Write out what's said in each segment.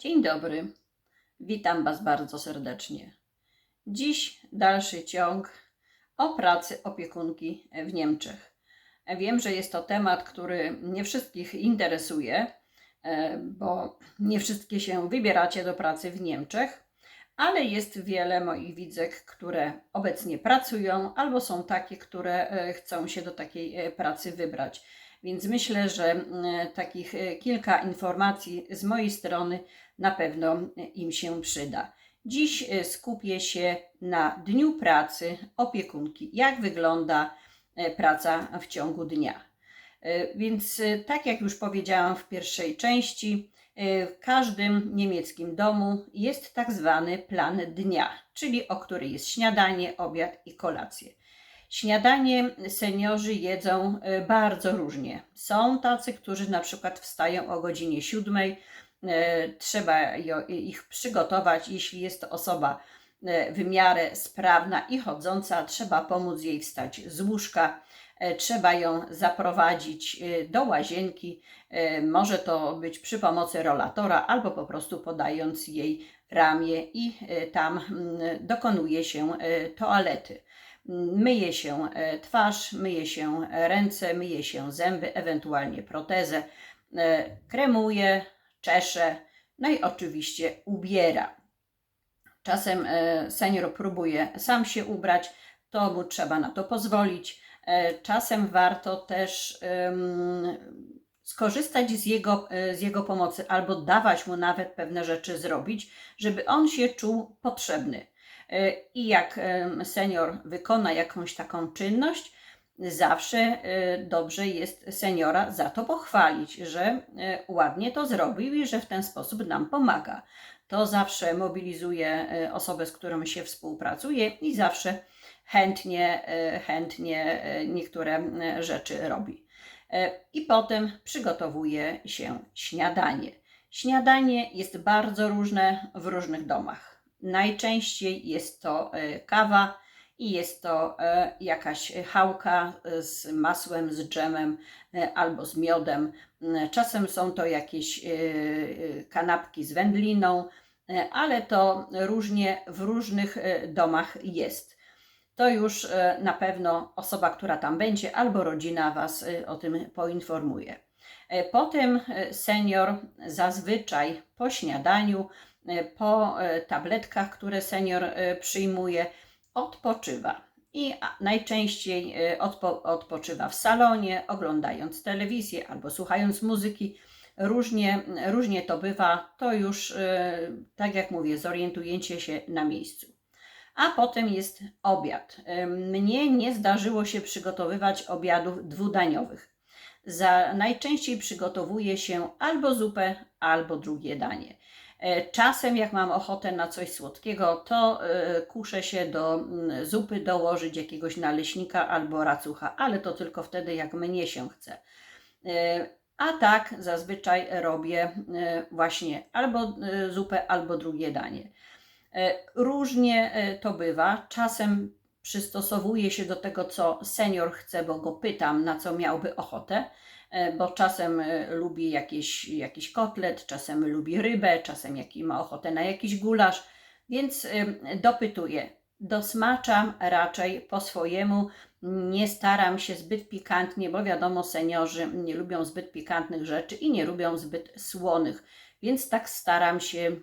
Dzień dobry, witam Was bardzo serdecznie. Dziś dalszy ciąg o pracy opiekunki w Niemczech. Wiem, że jest to temat, który nie wszystkich interesuje, e, bo nie wszystkie się wybieracie do pracy w Niemczech, ale jest wiele moich widzek, które obecnie pracują, albo są takie, które e, chcą się do takiej e, pracy wybrać. Więc myślę, że mm, takich e, kilka informacji z mojej strony na pewno e, im się przyda. Dziś e, skupię się na dniu pracy opiekunki. Jak wygląda e, praca w ciągu dnia? E, Więc, e, tak jak już powiedziałam w pierwszej części, e, w każdym niemieckim domu jest tak zwany plan dnia, czyli o której jest śniadanie, obiad i kolację. Śniadanie seniorzy jedzą e, bardzo różnie. Są tacy, którzy na przykład wstają o godzinie siódmej. E, Trzeba ich przygotować, jeśli jest to osoba e, w miarę sprawna i chodząca, trzeba pomóc jej wstać z łóżka. Trzeba ją zaprowadzić do łazienki. Może to być przy pomocy rolatora albo po prostu podając jej ramię i tam mm, dokonuje się toalety myje się e, twarz, myje się ręce, myje się zęby, ewentualnie protezę, e, kremuje, czesze, no i oczywiście ubiera. Czasem e, senior próbuje sam się ubrać, to mu trzeba na to pozwolić. E, Czasem warto też skorzystać z jego, e, z jego pomocy albo dawać mu nawet pewne rzeczy zrobić, żeby on się czuł potrzebny. I jak senior wykona jakąś taką czynność, zawsze e, dobrze jest seniora za to pochwalić, że e, ładnie to zrobił i że w ten sposób nam pomaga. To zawsze mobilizuje e, osobę, z którą się współpracuje i zawsze chętnie, chętnie niektóre rzeczy robi. I potem przygotowuje się śniadanie. Śniadanie jest bardzo różne w różnych domach. Najczęściej jest to e, kawa i jest to e, jakaś chałka e, z masłem, z dżemem albo z miodem. Czasem są to jakieś kanapki z wędliną, ale to różnie w różnych domach jest. To już na pewno osoba, która tam będzie, albo rodzina Was o tym poinformuje. Potem senior zazwyczaj po śniadaniu, po e, tabletkach, które senior e, przyjmuje, odpoczywa. I najczęściej e, odpo, odpoczywa w salonie, oglądając telewizję albo słuchając muzyki. Różnie, różnie to bywa, to już, e, tak jak mówię, zorientujecie się na miejscu. A potem jest obiad. E, Mnie nie zdarzyło się przygotowywać obiadów dwudaniowych. Za, najczęściej przygotowuje się albo zupę, albo drugie danie. E, Czasem, jak mam ochotę na coś słodkiego, to e, kuszę się do mm, zupy dołożyć jakiegoś naleśnika albo racucha, ale to tylko wtedy, jak mnie się chce. E, A tak zazwyczaj robię właśnie albo zupę, albo drugie danie. Różnie to bywa. Czasem przystosowuję się do tego, co senior chce, bo go pytam, na co miałby ochotę, e, bo czasem e, lubi jakiś, jakiś kotlet, czasem lubi rybę, czasem jaki ma ochotę na jakiś gulasz, więc em, dopytuję. Dosmaczam raczej po swojemu, nie staram się zbyt pikantnie, bo wiadomo, seniorzy nie lubią zbyt pikantnych rzeczy i nie lubią zbyt słonych, więc tak staram się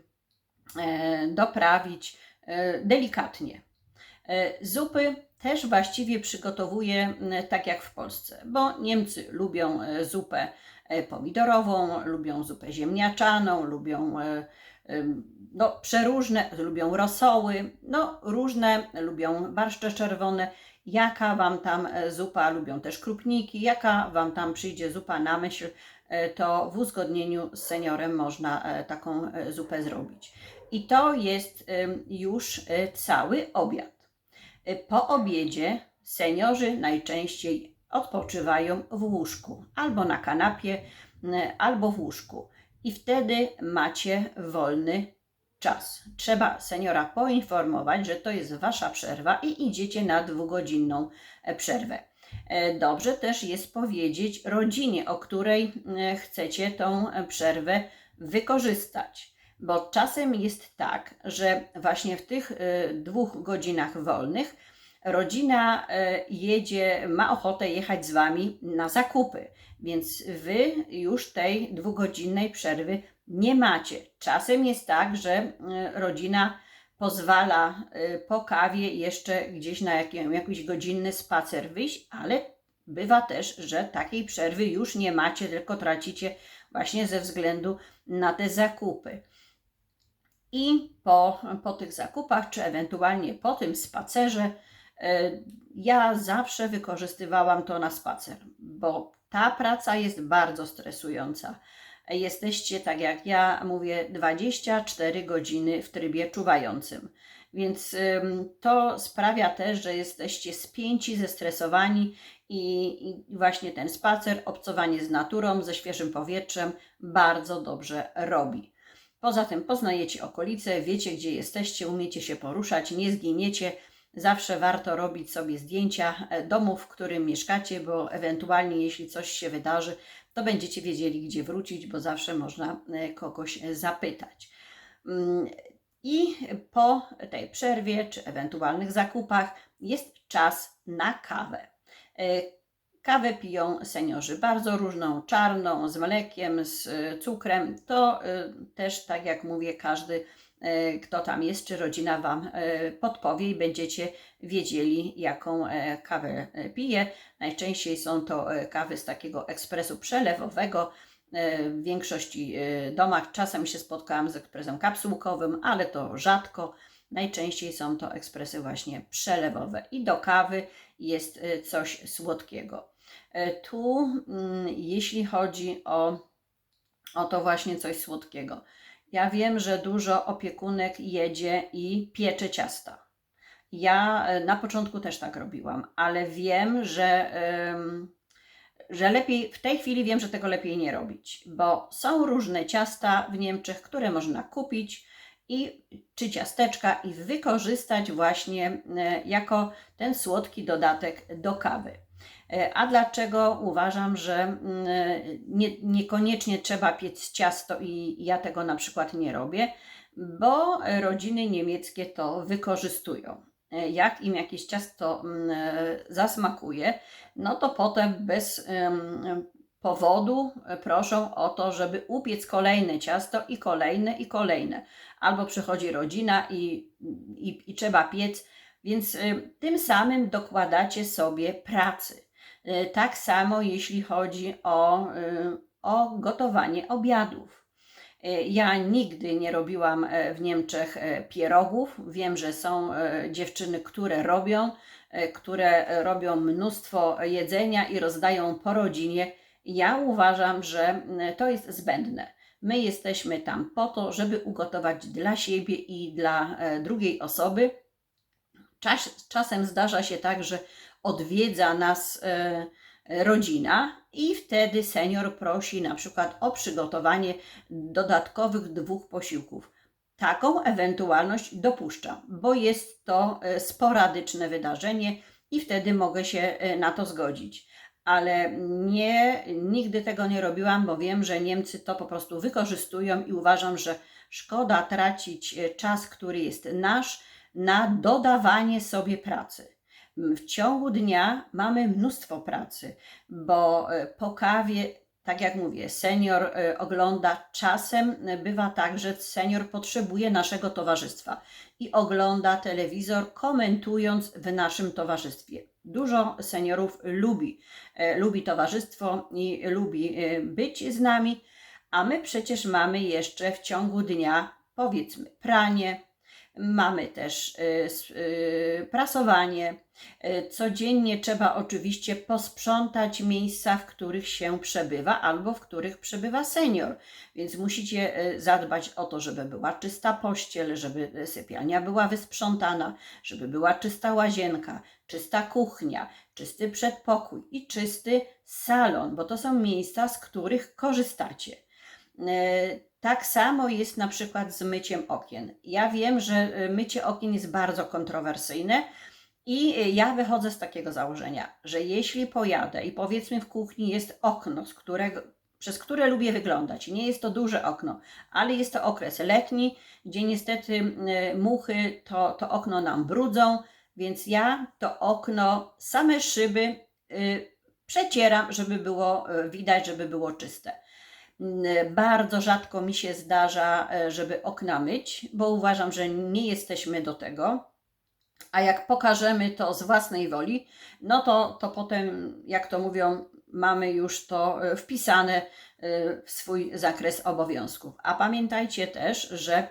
e, doprawić e, delikatnie. E, Zupy też właściwie przygotowuję m, tak jak w Polsce, bo Niemcy lubią e, zupę e, pomidorową, lubią zupę ziemniaczaną, lubią no, przeróżne, lubią rosoły, no różne, lubią barszcze czerwone. Jaka Wam tam zupa, lubią też krupniki, jaka Wam tam przyjdzie zupa na myśl, to w uzgodnieniu z seniorem można taką zupę zrobić. I to jest już cały obiad. Po obiedzie seniorzy najczęściej odpoczywają w łóżku, albo na kanapie, albo w łóżku. I wtedy macie wolny czas. Trzeba seniora poinformować, że to jest wasza przerwa i idziecie na dwugodzinną e, przerwę. E, Dobrze też jest powiedzieć rodzinie, o której chcecie tą e, przerwę wykorzystać Bo czasem jest tak, że właśnie w tych y, dwóch godzinach wolnych rodzina y, jedzie, ma ochotę jechać z wami na zakupy, więc wy już tej dwugodzinnej przerwy nie macie. Czasem jest tak, że y, rodzina pozwala po kawie jeszcze gdzieś na jakiś godzinny spacer wyjść, ale bywa też, że takiej przerwy już nie macie, tylko tracicie właśnie ze względu na te zakupy. I po, po tych zakupach, czy ewentualnie po tym spacerze, y, ja zawsze wykorzystywałam to na spacer, bo ta praca jest bardzo stresująca. Jesteście, tak jak ja mówię, 24 godziny w trybie czuwającym. Więc to sprawia też, że jesteście spięci, zestresowani i, i właśnie ten spacer, obcowanie z naturą, ze świeżym powietrzem bardzo dobrze robi. Poza tym poznajecie okolice, wiecie gdzie jesteście, umiecie się poruszać, nie zginiecie. Zawsze warto robić sobie zdjęcia e, domu, w którym mieszkacie, bo ewentualnie jeśli coś się wydarzy, to będziecie wiedzieli, gdzie wrócić, bo zawsze można e, kogoś e, zapytać. Mm, I po tej przerwie, czy ewentualnych zakupach, jest czas na kawę. Kawę piją seniorzy, bardzo różną, czarną, z mlekiem, z cukrem. To też, tak jak mówię, każdy E, kto tam jest, czy rodzina Wam e, podpowie i będziecie wiedzieli, jaką e, kawę pije. Najczęściej są to kawy z takiego ekspresu przelewowego. W większości domach czasem się spotkałam z ekspresem kapsułkowym, ale to rzadko. Najczęściej są to ekspresy właśnie przelewowe i do kawy jest coś słodkiego. Tu, mm, jeśli chodzi o, o to właśnie coś słodkiego, ja wiem, że dużo opiekunek jedzie i piecze ciasta. Ja e, na początku też tak robiłam, ale wiem, że, że lepiej, w tej chwili wiem, że tego lepiej nie robić, bo są różne ciasta w Niemczech, które można kupić i czy ciasteczka i wykorzystać właśnie e, jako ten słodki dodatek do kawy. E, a dlaczego uważam, że mm, nie, niekoniecznie trzeba piec ciasto i ja tego na przykład nie robię? Bo rodziny niemieckie to wykorzystują. E, jak im jakieś ciasto mm, zasmakuje, no to potem bez powodu proszą o to, żeby upiec kolejne ciasto i kolejne i kolejne. Albo przychodzi rodzina i, i, i trzeba piec, więc tym samym dokładacie sobie pracy. E, tak samo jeśli chodzi o, e, o gotowanie obiadów. Ja nigdy nie robiłam w Niemczech pierogów. Wiem, że są dziewczyny, które robią, które robią mnóstwo jedzenia i rozdają po rodzinie. Ja uważam, że to jest zbędne. My jesteśmy tam po to, żeby ugotować dla siebie i dla drugiej osoby. Czas, czasem zdarza się tak, że odwiedza nas e, rodzina i wtedy senior prosi na przykład o przygotowanie dodatkowych dwóch posiłków. Taką ewentualność dopuszczam, bo jest to e, sporadyczne wydarzenie i wtedy mogę się e, na to zgodzić. Ale nie, nigdy tego nie robiłam, bo wiem, że Niemcy to po prostu wykorzystują i uważam, że szkoda tracić czas, który jest nasz, na dodawanie sobie pracy. W ciągu dnia mamy mnóstwo pracy, bo e, po kawie, tak jak mówię, senior e, ogląda czasem, e, bywa tak, że senior potrzebuje naszego towarzystwa i ogląda telewizor, komentując w naszym towarzystwie. Dużo seniorów lubi, lubi towarzystwo i lubi być z nami, a my przecież mamy jeszcze w ciągu dnia, powiedzmy, pranie, Mamy też prasowanie. Y, codziennie trzeba oczywiście posprzątać miejsca, w których się przebywa albo w których przebywa senior. Więc musicie zadbać o to, żeby była czysta pościel, żeby sypialnia była wysprzątana, żeby była czysta łazienka, czysta kuchnia, czysty przedpokój i czysty salon, bo to są miejsca, z których korzystacie. Tak samo jest na przykład z myciem okien. Ja wiem, że mycie okien jest bardzo kontrowersyjne i y, ja wychodzę z takiego założenia, że jeśli pojadę i powiedzmy w kuchni jest okno, z którego, przez które lubię wyglądać. Nie jest to duże okno, ale jest to okres letni, gdzie niestety y, muchy to, to okno nam brudzą, więc ja to okno, same szyby y, przecieram, żeby było y, widać, żeby było czyste. Bardzo rzadko mi się zdarza, e, żeby okna myć, bo uważam, że nie jesteśmy do tego. A jak pokażemy to z własnej woli, no to, to potem, jak to mówią, mamy już to e, wpisane e, w swój zakres obowiązków. A pamiętajcie też, że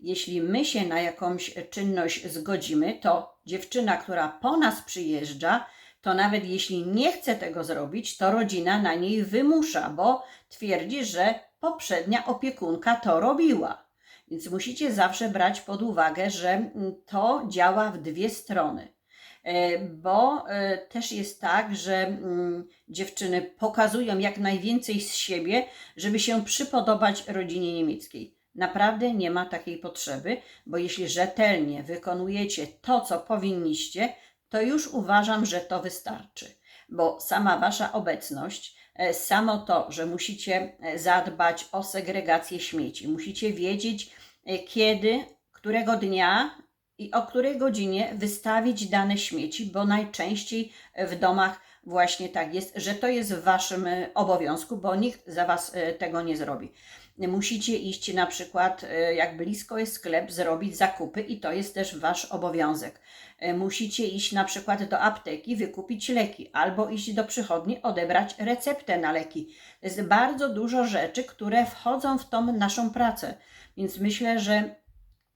jeśli my się na jakąś czynność zgodzimy, to dziewczyna, która po nas przyjeżdża, to nawet jeśli nie chce tego zrobić, to rodzina na niej wymusza, bo twierdzi, że poprzednia opiekunka to robiła. Więc musicie zawsze brać pod uwagę, że mm, to działa w dwie strony. E, Bo e, też jest tak, że mm, dziewczyny pokazują jak najwięcej z siebie, żeby się przypodobać rodzinie niemieckiej. Naprawdę nie ma takiej potrzeby, bo jeśli rzetelnie wykonujecie to, co powinniście, to już uważam, że to wystarczy. Bo sama Wasza obecność, samo to, że musicie e, zadbać o segregację śmieci, musicie wiedzieć, e, kiedy, którego dnia i o której godzinie wystawić dane śmieci, bo najczęściej w domach właśnie tak jest, że to jest w Waszym e, obowiązku, bo nikt za Was e, tego nie zrobi. Musicie iść na przykład, e, jak blisko jest sklep, zrobić zakupy i to jest też Wasz obowiązek. E, Musicie iść na przykład do apteki, wykupić leki, albo iść do przychodni, odebrać receptę na leki. Jest bardzo dużo rzeczy, które wchodzą w tą naszą pracę. Więc myślę, że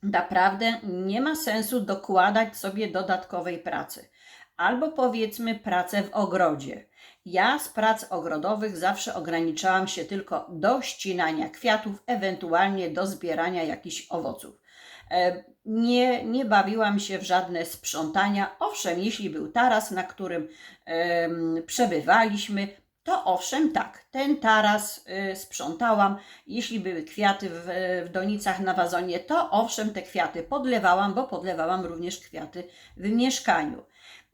naprawdę nie ma sensu dokładać sobie dodatkowej pracy. Albo powiedzmy pracę w ogrodzie. Ja z prac ogrodowych zawsze ograniczałam się tylko do ścinania kwiatów, ewentualnie do zbierania jakichś owoców. E, Nie, nie bawiłam się w żadne sprzątania. Owszem, jeśli był taras, na którym em, przebywaliśmy, to owszem, tak, ten taras y, sprzątałam. Jeśli były kwiaty w, w donicach na wazonie, to owszem, te kwiaty podlewałam, bo podlewałam również kwiaty w mieszkaniu.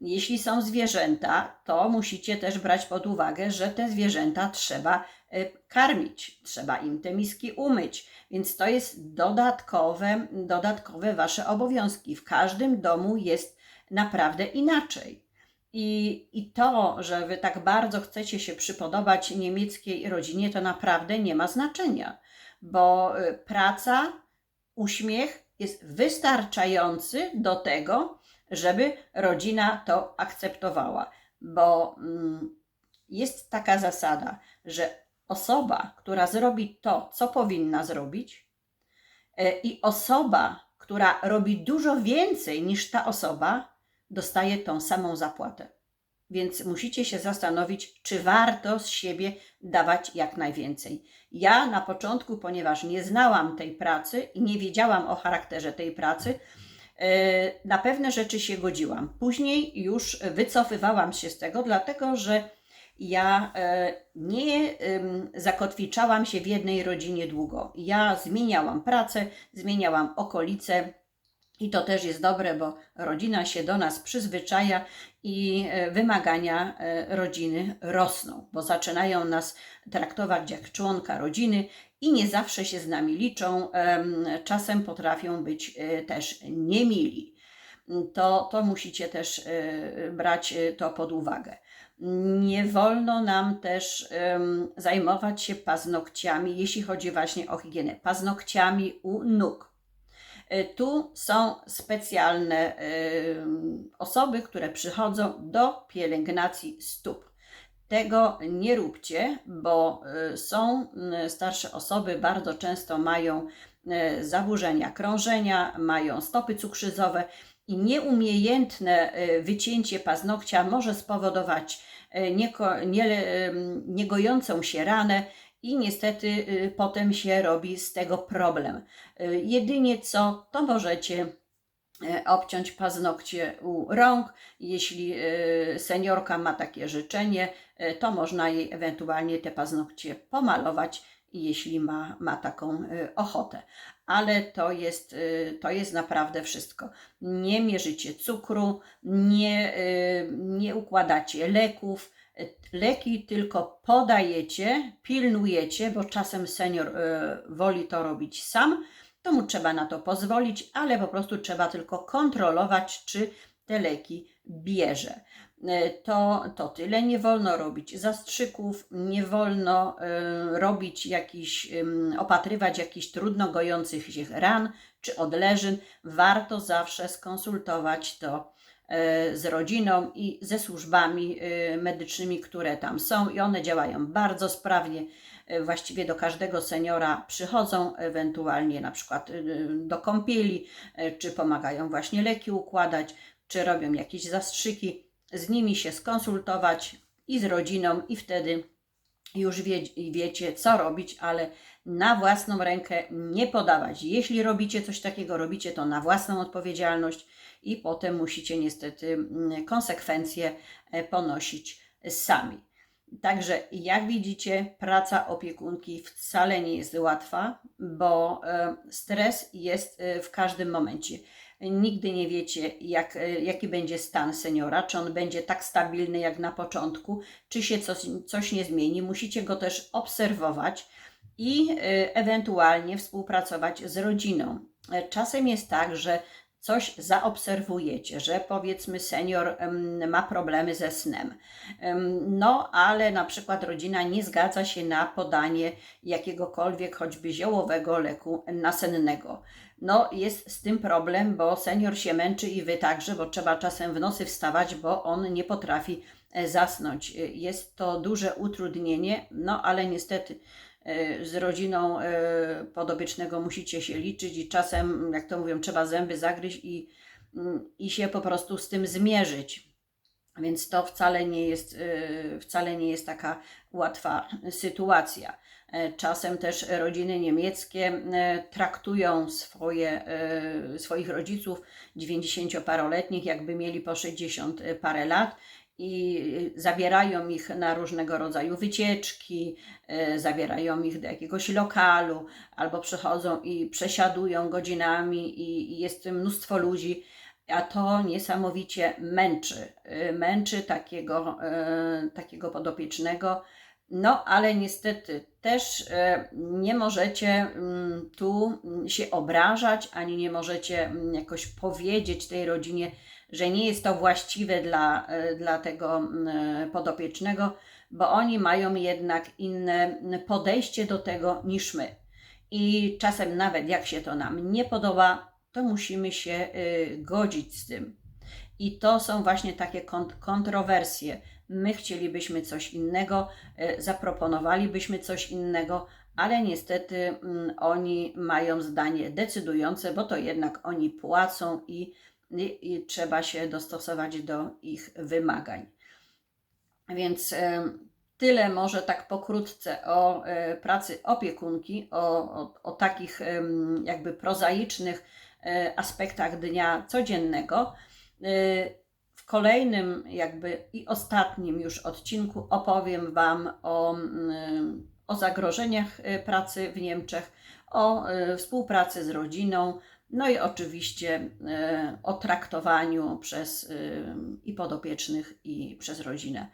Jeśli są zwierzęta, to musicie też brać pod uwagę, że te zwierzęta trzeba y, karmić, trzeba im te miski umyć, więc to jest dodatkowe, dodatkowe wasze obowiązki. W każdym domu jest naprawdę inaczej. I, I to, że wy tak bardzo chcecie się przypodobać niemieckiej rodzinie, to naprawdę nie ma znaczenia, bo y, praca, uśmiech jest wystarczający do tego, żeby rodzina to akceptowała. Bo mm, jest taka zasada, że osoba, która zrobi to, co powinna zrobić, e, i osoba, która robi dużo więcej niż ta osoba, dostaje tą samą zapłatę. Więc musicie się zastanowić, czy warto z siebie dawać jak najwięcej. Ja na początku, ponieważ nie znałam tej pracy i nie wiedziałam o charakterze tej pracy, na pewne rzeczy się godziłam. Później już wycofywałam się z tego, dlatego że ja e, nie zakotwiczałam się w jednej rodzinie długo. Ja zmieniałam pracę, zmieniałam okolice. I to też jest dobre, bo rodzina się do nas przyzwyczaja i e, wymagania e, rodziny rosną, bo zaczynają nas traktować jak członka rodziny i nie zawsze się z nami liczą. em, Czasem potrafią być e, też niemili. To, to musicie też e, brać e, to pod uwagę. Nie wolno nam też zajmować się paznokciami, jeśli chodzi właśnie o higienę, paznokciami u nóg. Tu są specjalne osoby, które przychodzą do pielęgnacji stóp. Tego nie róbcie, bo e, są m, starsze osoby, bardzo często mają e, zaburzenia krążenia, mają stopy cukrzycowe i nieumiejętne wycięcie paznokcia może spowodować nieko, nie, niegojącą się ranę i niestety potem się robi z tego problem. Jedynie co, to możecie obciąć paznokcie u rąk. Jeśli e, seniorka ma takie życzenie, e, to można jej ewentualnie te paznokcie pomalować, jeśli ma, ma taką e, ochotę. Ale to jest, e, to jest naprawdę wszystko. Nie mierzycie cukru, nie, e, nie układacie leków, Leki tylko podajecie, pilnujecie, bo czasem senior e, woli to robić sam, to mu trzeba na to pozwolić, ale po prostu trzeba tylko kontrolować, czy te leki bierze. E, To, to tyle. Nie wolno robić zastrzyków, nie wolno e, robić jakichś, em, opatrywać jakichś trudno gojących się ran czy odleżyn. Warto zawsze skonsultować to e, z rodziną i ze służbami e, medycznymi, które tam są i one działają bardzo sprawnie. E, Właściwie do każdego seniora przychodzą, ewentualnie na przykład e, do kąpieli, e, czy pomagają właśnie leki układać, czy robią jakieś zastrzyki. Z nimi się skonsultować i z rodziną, i wtedy już wie, wiecie, co robić, ale na własną rękę nie podawać. Jeśli robicie coś takiego, robicie to na własną odpowiedzialność i potem musicie niestety mm, konsekwencje ponosić sami. Także jak widzicie, praca opiekunki wcale nie jest łatwa, bo e, stres jest e, w każdym momencie. Nigdy nie wiecie, jak, e, jaki będzie stan seniora, czy on będzie tak stabilny jak na początku, czy się coś, coś nie zmieni. Musicie go też obserwować i ewentualnie współpracować z rodziną. Czasem jest tak, że coś zaobserwujecie, że powiedzmy senior ma problemy ze snem. Em, No, ale na przykład rodzina nie zgadza się na podanie jakiegokolwiek choćby ziołowego leku nasennego. No, jest z tym problem, bo senior się męczy i wy także, bo trzeba czasem w nocy wstawać, bo on nie potrafi e, zasnąć. E, Jest to duże utrudnienie, no ale niestety z rodziną e, podobiecznego musicie się liczyć i czasem, jak to mówią, trzeba zęby zagryźć i, mm, i się po prostu z tym zmierzyć. Więc to wcale nie jest, e, wcale nie jest taka łatwa sytuacja. E, Czasem też rodziny niemieckie e, traktują swoje, e, swoich rodziców 90-paroletnich, jakby mieli po 60 parę lat i zabierają ich na różnego rodzaju wycieczki, e, zabierają ich do jakiegoś lokalu, albo przychodzą i przesiadują godzinami i, jest mnóstwo ludzi, a to niesamowicie męczy. E, Męczy takiego, takiego podopiecznego. No, ale niestety też nie możecie mm, tu mm, się obrażać, ani nie możecie mm, jakoś powiedzieć tej rodzinie, że nie jest to właściwe dla, e, dla tego mm, podopiecznego, bo oni mają jednak inne podejście do tego niż my. I czasem nawet jak się to nam nie podoba, to musimy się y, godzić z tym. I to są właśnie takie kont- kontrowersje. My chcielibyśmy coś innego, zaproponowalibyśmy coś innego, ale niestety oni mają zdanie decydujące, bo to jednak oni płacą i, i, i trzeba się dostosować do ich wymagań. Więc em, tyle może tak pokrótce o e, pracy opiekunki, o, o, o takich em, jakby prozaicznych e, aspektach dnia codziennego. E, W kolejnym jakby i ostatnim już odcinku opowiem Wam o, o zagrożeniach e, pracy w Niemczech, o e, współpracy z rodziną, no i oczywiście e, o traktowaniu przez e, i podopiecznych, i przez rodzinę.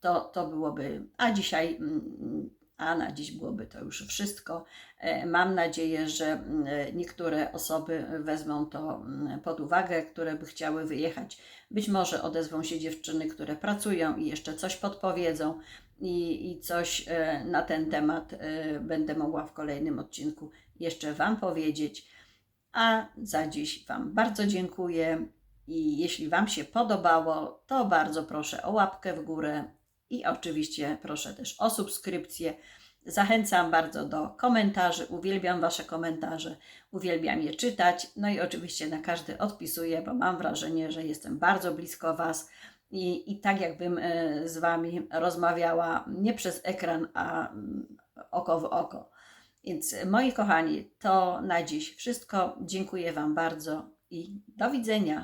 To, to byłoby, a dzisiaj, mm, a na dziś byłoby to już wszystko. E, Mam nadzieję, że mm, niektóre osoby wezmą to mm, pod uwagę, które by chciały wyjechać. Być może odezwą się dziewczyny, które pracują i jeszcze coś podpowiedzą i, i coś na ten temat będę mogła w kolejnym odcinku jeszcze Wam powiedzieć. A za dziś Wam bardzo dziękuję i jeśli Wam się podobało, to bardzo proszę o łapkę w górę i oczywiście proszę też o subskrypcję. Zachęcam bardzo do komentarzy, uwielbiam Wasze komentarze, uwielbiam je czytać. No i oczywiście na każdy odpisuję, bo mam wrażenie, że jestem bardzo blisko Was i, i tak jakbym e, z Wami rozmawiała nie przez ekran, a mm, oko w oko. Więc moi kochani, to na dziś wszystko. Dziękuję Wam bardzo i do widzenia.